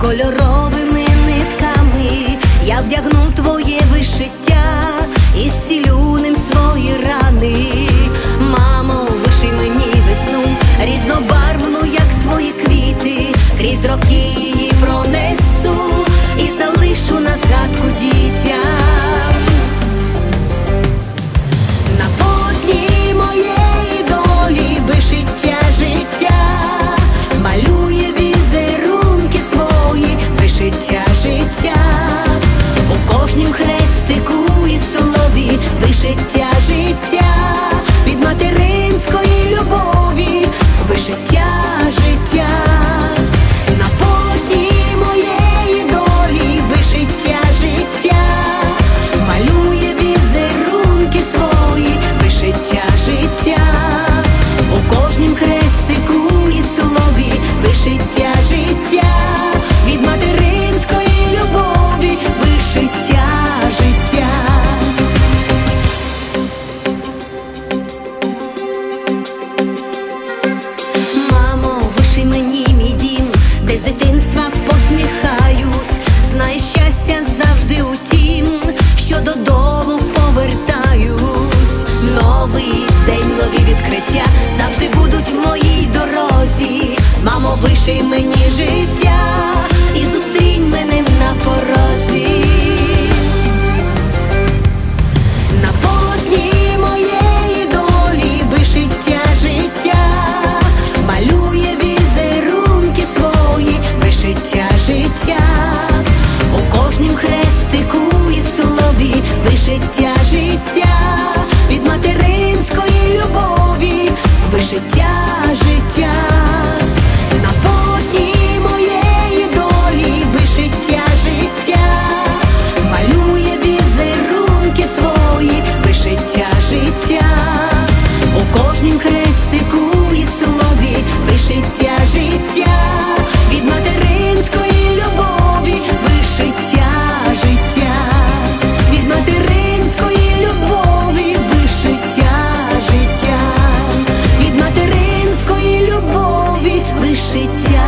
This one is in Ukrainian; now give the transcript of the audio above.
кольоровими нитками. Я вдягну твоє вишиття вишиття життя, від материнської любові, вишиття життя. Мамо, виши мені, мій дім, де з дитинства посміхаюсь, знає щастя завжди у тім, що додому повертаюсь, новий день, нові відкриття завжди будуть мої виший мені життя. життя.